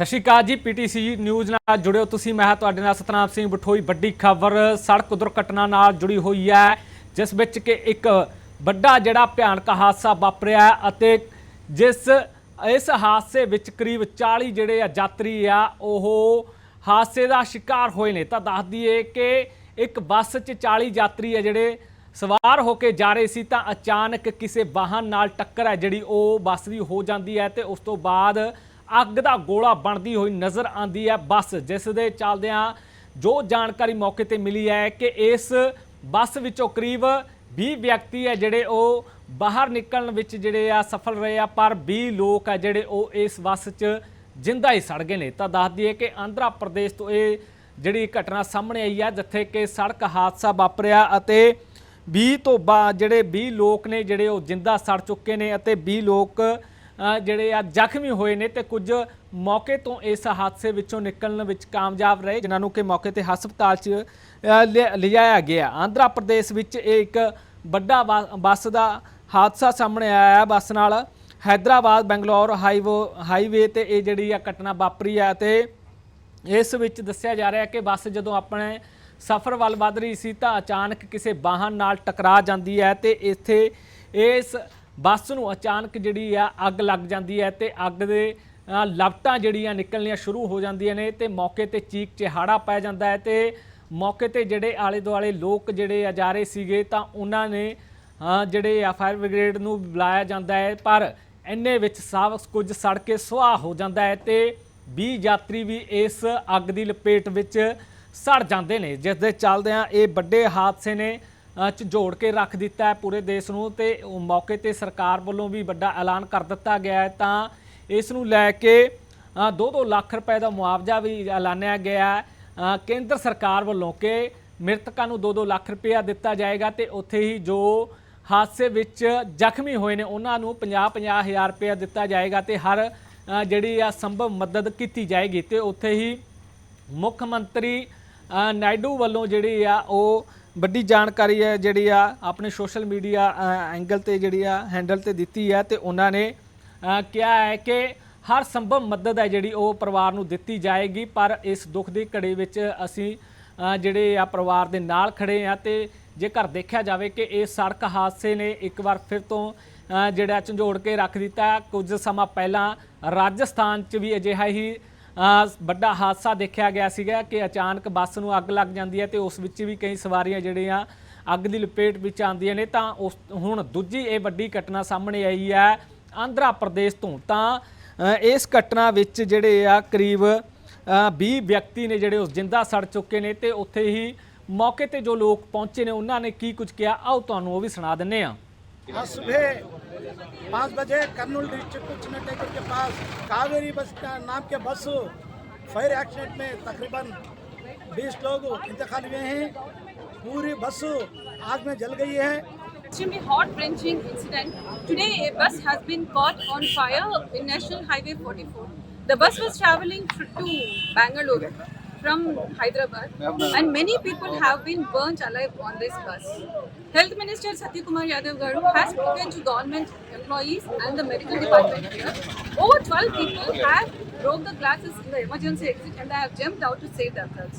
ਸਤਿ ਸ਼੍ਰੀ ਅਕਾਲ ਜੀ PTC news ਨਾਲ ਜੁੜਿਓ ਤੁਸੀਂ, ਮੈਂ ਹਾਂ ਤੁਹਾਡੇ ਨਾਲ ਸਤਨਾਮ ਸਿੰਘ ਬਠੋਈ। ਵੱਡੀ ਖਬਰ, ਸੜਕ ਦੁਰਘਟਨਾ ਨਾਲ ਜੁੜੀ ਹੋਈ ਹੈ, ਜਿਸ ਵਿੱਚ ਕਿ ਇੱਕ ਵੱਡਾ ਜਿਹੜਾ ਭਿਆਨਕ ਹਾਦਸਾ ਵਾਪਰਿਆ ਅਤੇ ਜਿਸ, ਇਸ ਹਾਦਸੇ ਵਿੱਚ ਕਰੀਬ 40 ਜਿਹੜੇ ਆ ਯਾਤਰੀ ਆ, ਉਹ ਹਾਦਸੇ ਦਾ ਸ਼ਿਕਾਰ ਹੋਏ ਨੇ। ਤਾਂ ਦੱਸ ਦਈਏ ਕਿ ਇੱਕ ਬੱਸ 'ਚ 40 ਯਾਤਰੀ ਆ ਜਿਹੜੇ ਸਵਾਰ ਹੋ ਕੇ ਜਾ ਰਹੇ ਸੀ, ਤਾਂ ਅਚਾਨਕ ਕਿਸੇ ਵਾਹਨ ਨਾਲ ਟੱਕਰ ਹੈ ਜਿਹੜੀ ਉਹ ਬੱਸ ਦੀ ਹੋ ਜਾਂਦੀ ਹੈ ਤੇ ਉਸ ਤੋਂ ਬਾਅਦ ਅੱਗ ਦਾ ਗੋਲਾ ਬਣਦੀ ਹੋਈ ਨਜ਼ਰ ਆਂਦੀ ਹੈ ਬੱਸ, ਜਿਸ ਦੇ ਚੱਲਦਿਆਂ ਜੋ ਜਾਣਕਾਰੀ ਮੌਕੇ ਤੇ ਮਿਲੀ ਹੈ ਕਿ ਇਸ ਬੱਸ ਵਿੱਚੋਂ ਕਰੀਬ 20 ਵਿਅਕਤੀ ਹੈ ਜਿਹੜੇ ਉਹ ਬਾਹਰ ਨਿਕਲਣ ਵਿੱਚ ਜਿਹੜੇ ਆ ਸਫਲ ਰਹੇ ਆ, ਪਰ 20 ਲੋਕ ਆ ਜਿਹੜੇ ਉਹ ਇਸ ਬੱਸ 'ਚ ਜਿੰਦਾ ਹੀ ਸੜ ਗਏ ਨੇ। ਤਾਂ ਦੱਸ ਦਈਏ ਕਿ ਆਂਧਰਾ ਪ੍ਰਦੇਸ਼ ਤੋਂ ਇਹ ਜਿਹੜੀ ਘਟਨਾ ਸਾਹਮਣੇ ਆਈ ਹੈ, ਜਿੱਥੇ ਕਿ ਸੜਕ ਹਾਦਸਾ ਵਾਪਰਿਆ ਅਤੇ 20 ਤੋਂ ਬਾਅਦ ਜਿਹੜੇ 20 ਲੋਕ ਨੇ ਜਿਹੜੇ ਉਹ ਜਿੰਦਾ ਸੜ ਚੁੱਕੇ ਨੇ ਅਤੇ 20 ਲੋਕ ਜਿਹੜੇ ਆ ਜ਼ਖਮੀ ਹੋਏ ਨੇ ਤੇ ਕੁਝ ਮੌਕੇ ਤੋਂ ਇਸ ਹਾਦਸੇ ਵਿੱਚੋਂ ਨਿਕਲਣ ਵਿੱਚ ਕਾਮਯਾਬ ਰਹੇ, ਜਿਨ੍ਹਾਂ ਨੂੰ ਕਿ ਮੌਕੇ ਤੇ ਹਸਪਤਾਲ 'ਚ ਲਿਆ- ਲਿਜਾਇਆ ਗਿਆ। ਆਂਧਰਾ ਪ੍ਰਦੇਸ਼ ਵਿੱਚ ਇਹ ਇੱਕ ਵੱਡਾ ਵਾ- ਬੱਸ ਦਾ ਹਾਦਸਾ ਸਾਹਮਣੇ ਆਇਆ ਬੱਸ ਨਾਲ ਹੈਦਰਾਬਾਦ, ਬੰਗਲੌਰ ਹਾਈਵੇ ਹਾਈਵੇ ਤੇ ਇਹ ਜਿਹੜੀ ਆ ਘਟਨਾ ਵਾਪਰੀ ਹੈ ਤੇ ਇਸ ਵਿੱਚ ਦੱਸਿਆ ਜਾ ਰਿਹਾ ਹੈ ਕਿ ਬੱਸ ਜਦੋਂ ਆਪਣੇ ਸਫ਼ਰ ਵੱਲ ਵੱਧ ਰਹੀ ਸੀ ਤਾਂ ਅਚਾਨਕ ਕਿਸੇ ਵਾਹਨ ਨਾਲ ਟਕਰਾ ਜਾਂਦੀ ਹੈ ਤੇ ਇੱਥੇ ਇਸ ਬੱਸ ਨੂੰ ਅਚਾਨਕ ਜਿਹੜੀ ਆ ਅੱਗ ਲੱਗ ਜਾਂਦੀ ਹੈ ਤੇ ਅੱਗ ਦੇ ਲਪਟਾਂ ਜਿਹੜੀਆਂ ਨਿਕਲਣੀਆਂ ਸ਼ੁਰੂ ਹੋ ਜਾਂਦੀਆਂ ਨੇ ਤੇ ਮੌਕੇ ਤੇ ਚੀਕ ਚਿਹਾੜਾ ਪੈ ਜਾਂਦਾ ਹੈ ਤੇ ਮੌਕੇ ਤੇ ਜਿਹੜੇ ਆਲੇ ਦੁਆਲੇ ਲੋਕ ਜਿਹੜੇ ਆ ਜਾ ਰਹੇ ਸੀਗੇ ਤਾਂ ਉਹਨਾਂ ਨੇ ਜਿਹੜੇ ਆ ਫਾਇਰ ਬ੍ਰਿਗੇਡ ਨੂੰ ਬੁਲਾਇਆ ਜਾਂਦਾ ਹੈ ਪਰ ਇੰਨੇ ਵਿੱਚ ਸਭ ਕੁਝ ਸੜ ਕੇ ਸੁਆਹ ਹੋ ਜਾਂਦਾ ਹੈ ਤੇ 20 ਯਾਤਰੀ ਵੀ ਇਸ ਅੱਗ ਦੀ ਲਪੇਟ ਵਿੱਚ ਸੜ ਜਾਂਦੇ ਨੇ, ਜਿਸ ਦੇ ਚੱਲਦਿਆਂ ਇਹ ਵੱਡੇ ਹਾਦਸੇ ਨੇ ਅ, ਝੰਜੋੜ ਕੇ ਰੱਖ ਦਿੱਤਾ ਹੈ ਪੂਰੇ ਦੇਸ਼ ਨੂੰ ਤੇ ਮੌਕੇ ਤੇ ਸਰਕਾਰ ਵੱਲੋਂ ਵੀ ਵੱਡਾ ਐਲਾਨ ਕਰ ਦਿੱਤਾ ਗਿਆ ਹੈ। ਤਾਂ ਇਸ ਨੂੰ ਲੈ ਕੇ 2-2 ਲੱਖ ਰੁਪਏ ਦਾ ਮੁਆਵਜ਼ਾ ਵੀ ਐਲਾਨਿਆ ਗਿਆ ਹੈ। ਕੇਂਦਰ ਸਰਕਾਰ ਵੱਲੋਂ ਕਿ ਮ੍ਰਿਤਕਾਂ ਨੂੰ 2-2 ਲੱਖ ਰੁਪਇਆ ਦਿੱਤਾ ਜਾਏਗਾ ਤੇ ਉੱਥੇ ਹੀ ਜੋ ਹਾਦਸੇ ਵਿੱਚ ਜ਼ਖਮੀ ਹੋਏ ਨੇ ਉਹਨਾਂ ਨੂੰ 50-50 ਹਜ਼ਾਰ ਰੁਪਇਆ ਦਿੱਤਾ ਜਾਏਗਾ ਤੇ ਹਰ ਜਿਹੜੀ ਆ ਸੰਭਵ ਮਦਦ ਕੀਤੀ ਜਾਏਗੀ ਤੇ ਉੱਥੇ ਹੀ ਮੁੱਖ ਮੰਤਰੀ ਨਾਇਡੂ ਵੱਲੋਂ ਜਿਹੜੀ ਆ ਉਹ ਵੱਡੀ ਜਾਣਕਾਰੀ ਹੈ ਜਿਹੜੀ ਆ ਆਪਣੇ ਸੋਸ਼ਲ ਮੀਡੀਆ ਐਂਗਲ ਤੇ ਜਿਹੜੀ ਆ ਹੈਂਡਲ ਤੇ ਦਿੱਤੀ ਹੈ ਤੇ ਉਹਨਾਂ ਨੇ ਕਿਹਾ ਹੈ ਕਿ ਹਰ ਸੰਭਵ ਮਦਦ ਹੈ ਜਿਹੜੀ ਉਹ ਪਰਿਵਾਰ ਨੂੰ ਦਿੱਤੀ ਜਾਏਗੀ, ਪਰ ਇਸ ਦੁੱਖ ਦੀ ਘੜੀ ਵਿੱਚ ਅਸੀਂ ਜਿਹੜੇ ਆ ਪਰਿਵਾਰ ਦੇ ਨਾਲ ਖੜੇ ਆ ਤੇ ਜੇਕਰ ਦੇਖਿਆ ਜਾਵੇ ਕਿ ਇਹ ਸੜਕ ਹਾਦਸੇ ਨੇ ਇੱਕ ਵਾਰ ਫਿਰ ਤੋਂ ਜਿਹੜਾ ਝੰਜੋੜ ਕੇ ਰੱਖ ਦਿੱਤਾ। ਕੁਝ ਸਮਾਂ ਪਹਿਲਾਂ ਰਾਜਸਥਾਨ 'ਚ ਵੀ ਅਜਿਹਾ ਹੀ ਵੱਡਾ ਹਾਦਸਾ ਦੇਖਿਆ ਗਿਆ ਸੀਗਾ ਕਿ ਅਚਾਨਕ ਬੱਸ ਨੂੰ ਅੱਗ ਲੱਗ ਜਾਂਦੀ ਹੈ ਤੇ ਉਸ ਵਿੱਚ ਵੀ ਕਈ ਸਵਾਰੀਆਂ ਜਿਹੜੀਆਂ ਅੱਗ ਦੀ ਲਪੇਟ ਵਿੱਚ ਆਉਂਦੀਆਂ ਨੇ ਤਾਂ ਉਸ ਹੁਣ ਦੂਜੀ ਇਹ ਵੱਡੀ ਘਟਨਾ ਸਾਹਮਣੇ ਆਈ ਹੈ ਆਂਧਰਾ ਪ੍ਰਦੇਸ਼ ਤੋਂ। ਤਾਂ ਇਸ ਘਟਨਾ ਵਿੱਚ ਜਿਹੜੇ ਆ ਕਰੀਬ 20 ਵਿਅਕਤੀ ਨੇ ਜਿਹੜੇ ਉਸ ਜਿੰਦਾ ਸੜ ਚੁੱਕੇ ਨੇ ਤੇ ਉੱਥੇ ਹੀ ਮੌਕੇ ਤੇ ਜੋ ਲੋਕ ਪਹੁੰਚੇ ਨੇ ਉਹਨਾਂ ਨੇ ਕੀ ਕੁਝ ਕਿਹਾ, ਆਓ ਤੁਹਾਨੂੰ ਉਹ ਵੀ ਸੁਣਾ ਦਿੰਨੇ ਆ ਸੁਬਹ पाँच बजे कर्नूल डिस्ट्रिक्ट चिन्नटेकर के पास कावेरी बस का नाम के बस फायर एक्सीडेंट में तकरीबन 20 लोग इंतकाल हुए हैं पूरी बस आग में जल गई है extremely heart wrenching incident. Today, a bus has been caught on fire in National Highway 44. The bus was traveling to Bangalore from Hyderabad, and many people have been burnt alive on this bus. Health Minister Satyakumar Yadav Garu has spoken to government employees and the medical department here. Over 12 people have broke the glasses in the emergency exit and they have jumped out to save themselves.